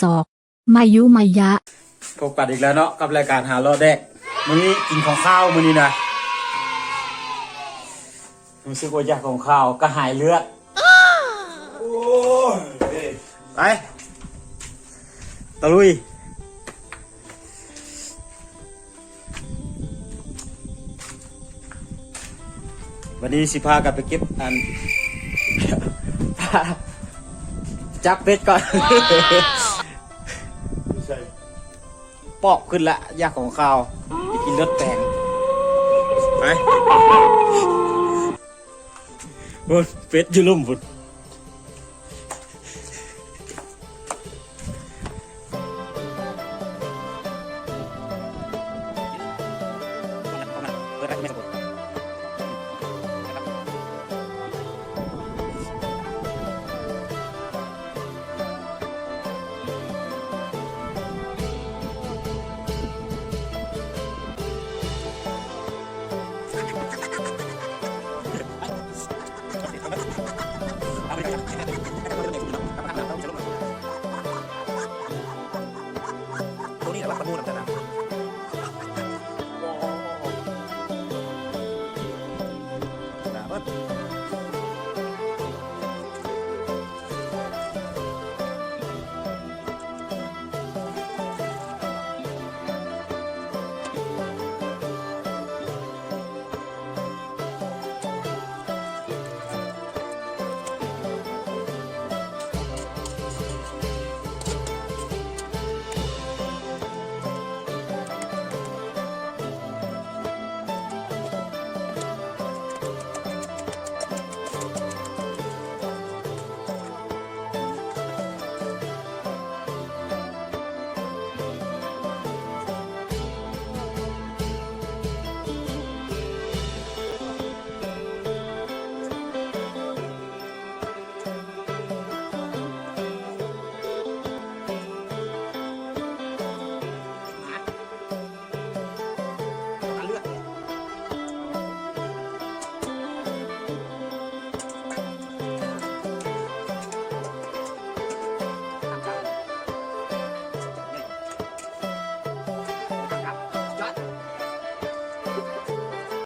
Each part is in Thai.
ามศอก มายุมายะ พบกันอีกแล้วเนาะกับรายการหาลอดแดกมื้อนี้กินของข้าวมื้อนี้นะรู้สึกว่าอยากของข้าวก็หายเลือดโอ้ยไปตะลุยวันนี้สิพากันไปเก็บอันจับเป็ดก่อน ปอกขึ้นละยากของข้าวไปกินรสแปลงไปบุญเป็ดอยืลุ่มบุญ ตั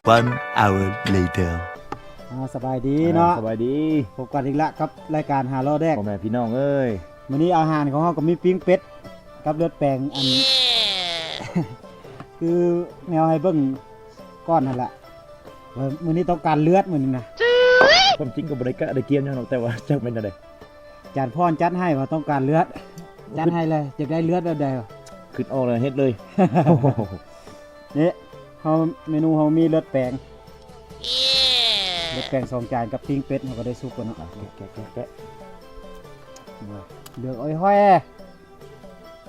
1 hour later. อ่าสบายดีเนาะสบายดีพบกันอีกแล้วกับรายการหาล้อแดกพ่อแม่พี่น้องเอ้ยมื้อนี้อาหารของเฮาก็มีปิ้งเป็ดกับเลือดแปลงอัน คือแนวให้เบิ่งก้อนนั่นแหละว่ามื้อนี้ต้องการเลือดมื้อนี้นะความจริงก็บ่ได้กะได้เกียมหยังหรอกแต่ว่าจักเป็นอะไรจานพรจัดให้ว่าต้องการเลือดจัดให้เลยจะได้เลือดแบบใดวะขึ้นออกเลยเฮ็ดเลยนี่ เฮาเมนูเฮามีเลือดแปลงเลือดแปลงสองจานกับปิ้งเป็ดเฮาก็ได้ซุปกันเนาะแกะแกะแกะเลือกอ้อยห้อย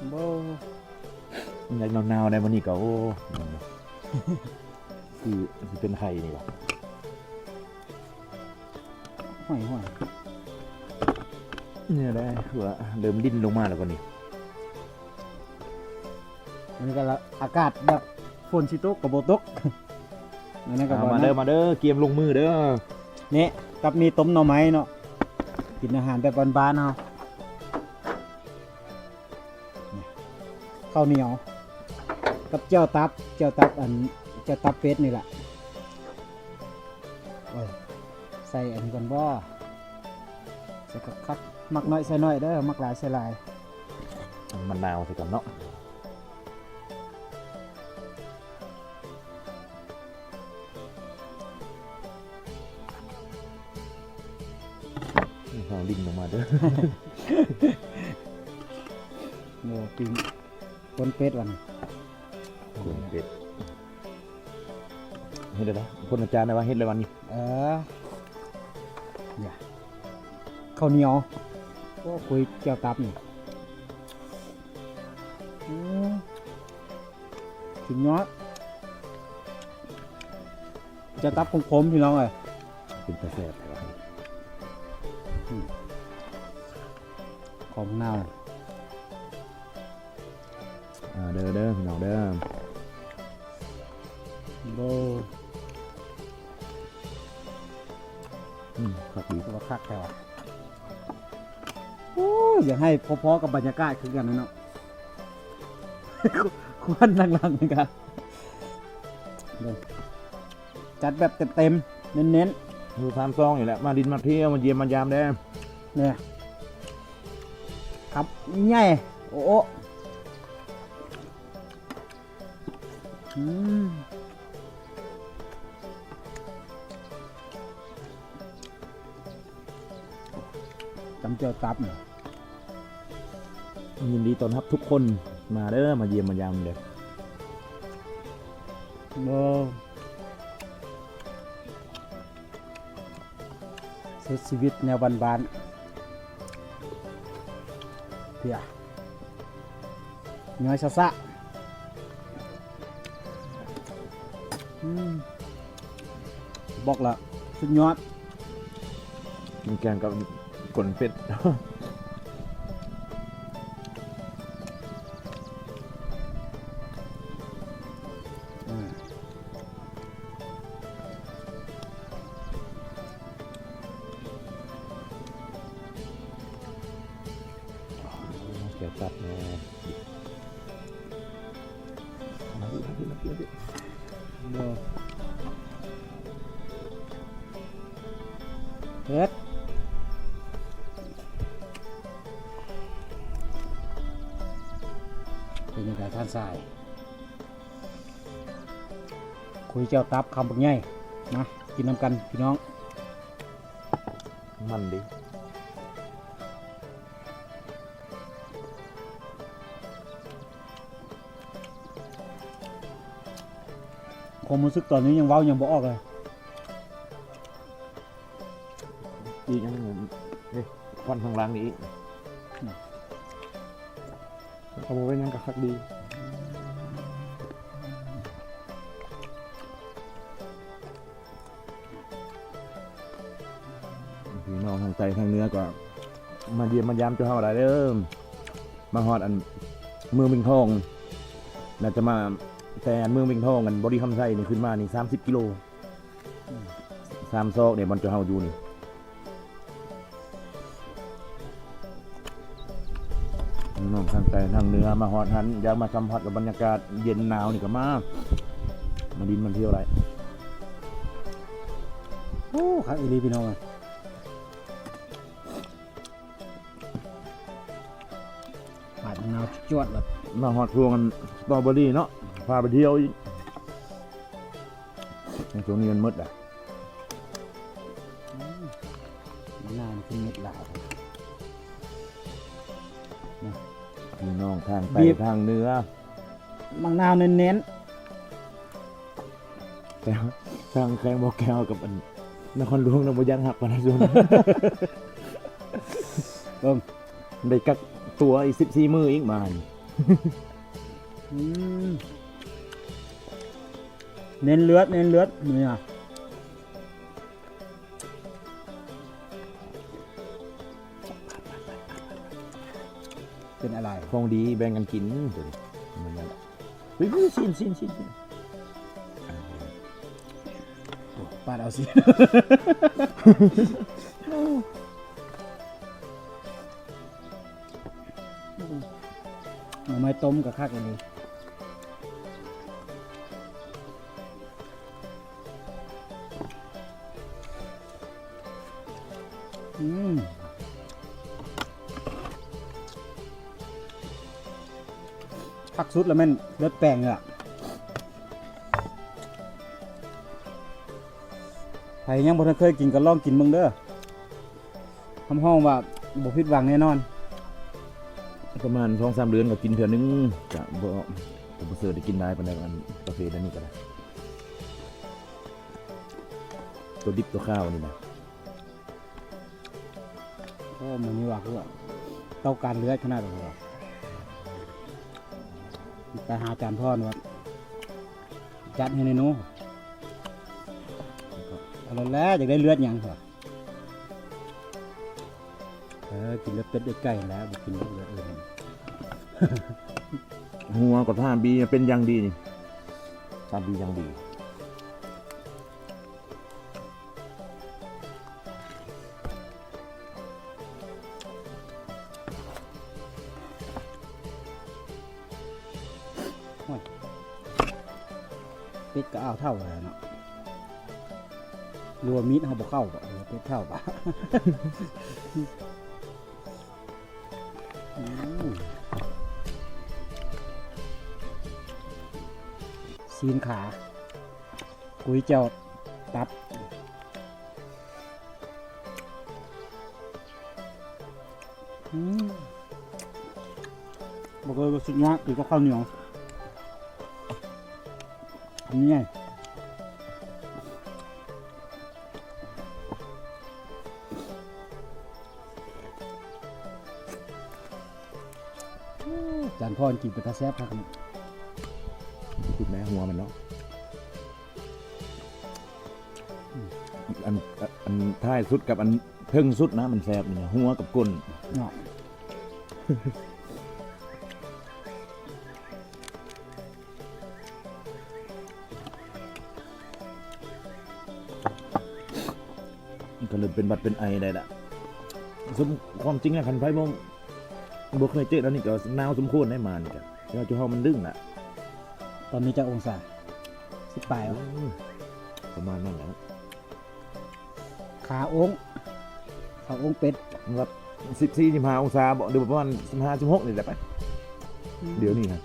โบอยากหนาวๆในวันนี้ก็โอ้คือสิเป็นไข่นี่ว่ะห้อยห้อยเนี่ยได้คือว่าเริ่มดิ้นลงมาแล้วก็นี่อันนี้ก็ละอากาศแบบฝ นสิตกกับโบตกอันนั้นก็เอาบ่มานะเด้อมาเด้อเกียมลงมือเด้อนี่กับมีต้มหน่อไม้เนาะกินอาหารแบบบ้านๆเฮานี่ข้าวเหนียว กับเจ้าตับเจ้าตับอันเจ้าตับเป็ดนี่แหละโอ้ยใส่อันนี้ก่อนบ่ใส่คักๆมักน้อยใส่น้อยเด้อมักหลายใส่หลายมันนาวใส่กันเนาะ เอาดิ้นลงมาเด้อโอ้ปิ้งคนเป็ดวันนี้คุณเป็ดเฮ็ดได้ไหมคนอาจารย์นะว่าเฮ็ดเลยวันนี้เอออย่าข้าวเหนียวโอ้คุยเจ้าตับนี่อืมถึงยอดเจะตับของผมพี่น้องเอ้ยเป็นตาแซ่บแต่ว่า ของเน่าอ่าเด้อเด้อพี่น้องเด้อโบอืมครับดีตัวคักแต่ว่าโอ้ยอยากให้พอๆกับบรรยากาศคือกันนะเนาะควันนักลังเหมือนกันเดี๋ยวจัดแบบเต็มๆเน้นๆ ดูทามซองอยู่แหละมาดินมาเที่ยวมาเยี่ยมมายามได้ๆเนี่ยครับใหญ่โอ้โอ้อืมจำเจียวตับเนี่ยยินดีต้อนรับทุกคนมาเด้อมาเยี่ยมมายามเด้อโบสุดชีวิตแนวบานๆเพียน้อยชะซะบอกละสุดยอด กินแกงกับกลนเป็ด เกี่ยวกับแน่มาดิมาดิมาดิมาดิเฮ็ดเป็นยังไงท่านสาย คุยเจ้าตับคำบักใหญ่นะกินน้ำกันพี่น้อง มันดิ ความรู้สึกตอนนี้ยังเว้ายังบ่ออกเลยอีกอยังหนึ่งนี่ควันข้างล่างนี่อีกเอาไว้ยังกับคักดีพี่น้องทางใจทางเนื้อก็มาเยี่ยมมายามเจ้าเฮาได้เด้อมาฮอดอันเมืองเมิงทองน่าจะมา แต่อันเมืองเมิงทองกันบริคำไส้นี่ขึ้นมานี่สามสิบกิโลสามซอกเนี่ยมันจ้าเฮาอยู่นี่น้องทางใจทางเหนือมาฮอดหันอยากมาสัมผัสกับบรรยากาศเย็นหนาวนี่ก็มามาดินมันเที่ยวไรโอ้ครับอีลีพี่น้อง จวดแบบมาฮอดช่วงกันสตรอเบอรี่เนาะพาไปเที่ยวอีกในช่วงนี้มันมืดอะมะนาวนี่เป็นเม็ดหลายพี่น้องทางไปบีบ ทางเหนือมะนาวเน้นแต่ทางแข้งบอกแก้วกับอันนครหลวงนะบ่ยังหักปานใดส่วน ๆเบิ่งได้กัก ตัวอีก14มื้ออีกมานี่อืมเน้นเลือด เน้นเลือดนี่อะเป็นอะไรของดีแบ่งกันกินตัวนี้มันนั่นแหละเฮ้ยๆชินชินชินชินปาดเอาสิ ม้ต้มกับข้าวกันเลยอืมพักสุดแล้วแม่นเลือดแป้งเลยอะใครยังบ่ทันเคยกินก็ลองกินเบิ่งเด้อทำห้องว่าบ่ผิดหวังแน่นอน ประมาณ2-3เดือนก็กินเทื่อนึงจะบ่จะบ่เสิร์ฟได้กินได้ปานใดอันประเภทอันนี้ก็ได้ตัวดิบตัวข้าวนี่นะเพราะมันนี่ว่าคือว่าเต้าการเลือดขนาดนั้นหรอไปหาอาจารย์พ่อนว่าจัดให้ในหนู้เอาและแล้วอยากได้เลือดหยังเหรอ กินแล้วเป็ดด้วยไก่แล้วกินเลือดอื่หัวกับท่าบีเป็นอย่างดีนี่ท่าบีอย่างดีเป็ดก็เอาเท่าเลยเนาะรัวมีดเอาบ่เข้าเป็ดเท่าบ่ ซีนขา กุยเจ้าตับ บอกเลยว่าสุดยอดคือก็ข้าวเหนียวนี่ไงจานพ่อกินไปกระแซบครับ หัวมันเนาะอันอันอันท้ายสุดกับอันเพิ่งสุดนะมันแซ่บนี่นะหัวกับก้นเนาะมันก็เลยเป็นบัดเป็นไอได้ละสมความจริงนะคันไฟบ่บ่เคยเจอแล้วนี่ก็หนาวสมควรได้มานี่ก็แต่ว่าจุเฮามันดึงน่ะต อนนี้จะองศาสิบปลายอืวะมประมาณนั้นแหละขาองค์ขาองค์เป็ดครับสิบสี่สิบห้าองศาบอกเดี๋ยวประมาณสิบห้าสิบหกนี่แหละไปเดี๋ยวนี้นะ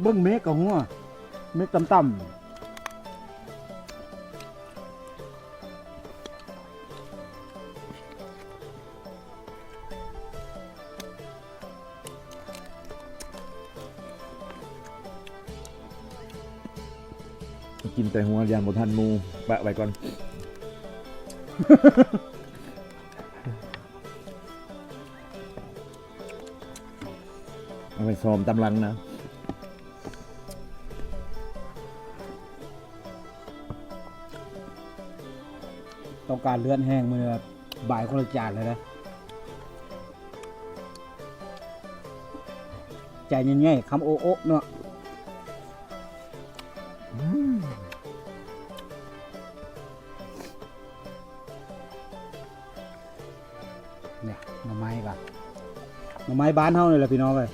เบิ้งเมฆกับหัวเมฆต่ำ แต่หัวยานบทันมูแปะไว้ก่อน เอาไปซ้อมตำลังนะต้องการเลือดแห้งมือแบบบ่ายคนละจานเลยนะใจเย็นๆคำโอโอะเนาะ ม้บ้านเฮาเลยแหละพี่น้องเลย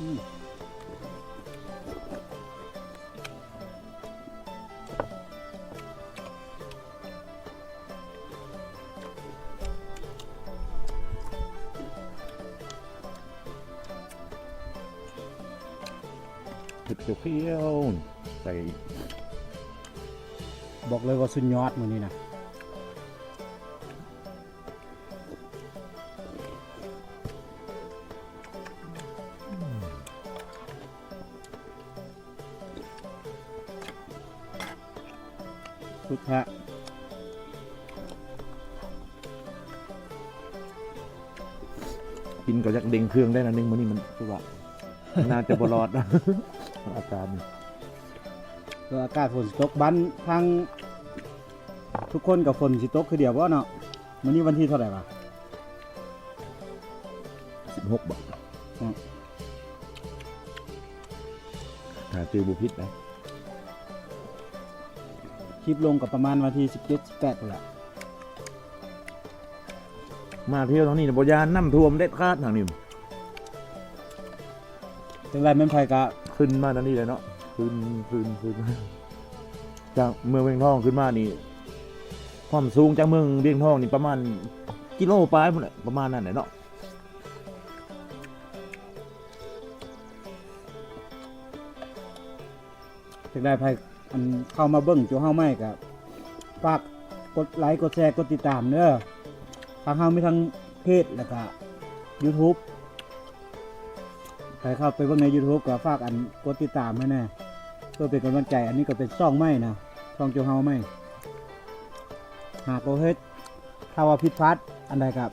อืมเผ็ดเขียวๆใส่บอกเลยว่าสุดยอดมือนี้นะ สุดแท้กินก็ยักเด้งเครื่องได้นะนึงมันนี่มันคือว่าน่าจะบรอดนะอาการนี่ก็อากาศฝนสิตกบ้านทางทุกคนกับฝนสิตกคือเดียวว่าเนาะวันนี้วันที่เท่าไหร่วะสิบหกบาทอืมถ้าเจอบุพิษนะ คลิปลงกับประมาณวันที่สิบเจ็ดสิบแปดแหละมาเที่ยวทางนี้นะบยานน้ำท่วมเด็ดขาดทางนี้จังไรแม่นไผกะขึ้นมาทางนี้เลยเนาะขึ้นขึ้นขึ้นจากเมืองเวียงทองขึ้นมานี่ความสูงจากเมืองเวียงทองนี่ประมาณกิโลปลายพุ่นแหละประมาณนั้นแหละเนาะจังไรไผ อันเข้ามาเบิ้งจูเฮาไม่กับฝากกดไลค์กดแชร์กดติดตามเด้อทางเฮามีทั้งเพจแล้วก็ YouTube ใครเข้าไปเบิ่งใน YouTube ก็ฝากอันกดติดตามให้แน่เพื่อเป็นกำลังใจ อันนี้ก็เป็นซ่องไม่นะซ่องจูเฮาไม่หากโอเฮ็ดถ้าว่าผิดพลาดอันใดกับ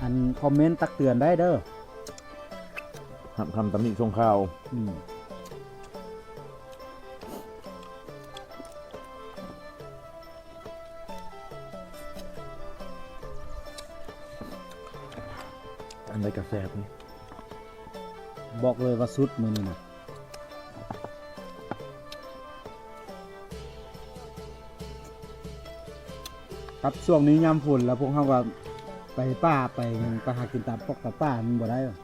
อันคอมเมนต์ตักเตือนได้เด้อคำคำตำหนิทรงข่าว อืม อันใดกระแสบนี่บอกเลยว่าสุดมือนี่นะครับช่วงนี้ยามฝนแล้วพวกเขาก็ไปป้าไปหยังไปหากินตามปอกตามป้ามันบ่ได้หรอก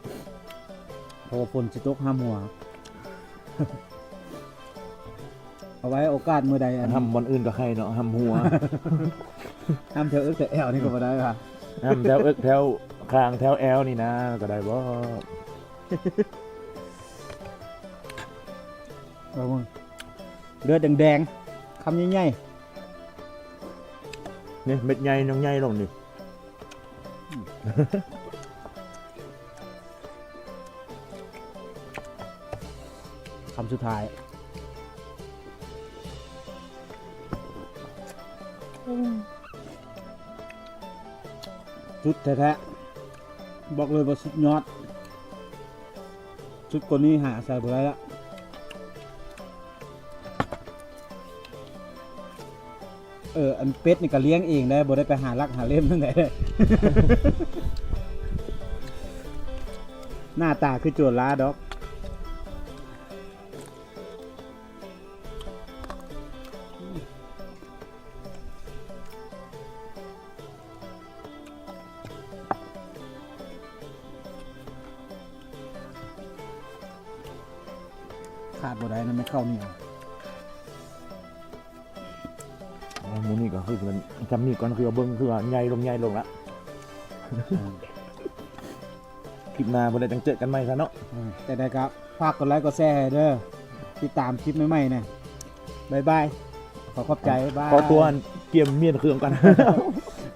ราะว่าฝนสิตกห้ามหัว เอาไว้โอกาสมือใดอันทำบอนอื่นก็ใครเนาะทำหัวห้ามเธอเอิกแต่แอวนี่ก็บ่ได้ค่ะทำแถวเอิกแถว คางแถวแอลนี่นะ ก็ได้บ่เอามึงเลือดแดงๆคำใหญ่นี่เม็ดใหญ่น้องใหญ่ลงนี่ๆคำสุดท้ายสุดแท้ๆ บอกเลยว่าสุดยอด ชุดกว่านี้หาใส่ไปได้ละเออ อันเป็ดนี่ก็เลี้ยงเองได้บ่ได้ไปหาลักหาเล่มทั้งไหนหน้าตาคือโจรล้าดอก ข้าเหนียวอ๋อหมูนี่ก็คือมันจำนี่ก่อนคือว่าเบิ้งคือว่าใหญ่ลงใหญ่ลงละคลิปหน้าบ่ได้จังเจอกันใหม่ซะเนาะอืมแต่ได้ครับฝากกดไลค์กดแชร์ให้เด้อติดตามคลิปใหม่ๆนะบายบายขอขอบใจบายขอตัวเกี่ยมเมียนเครื่องกัน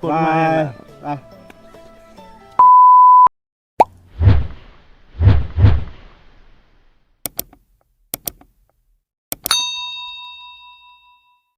กดบามายนะบาย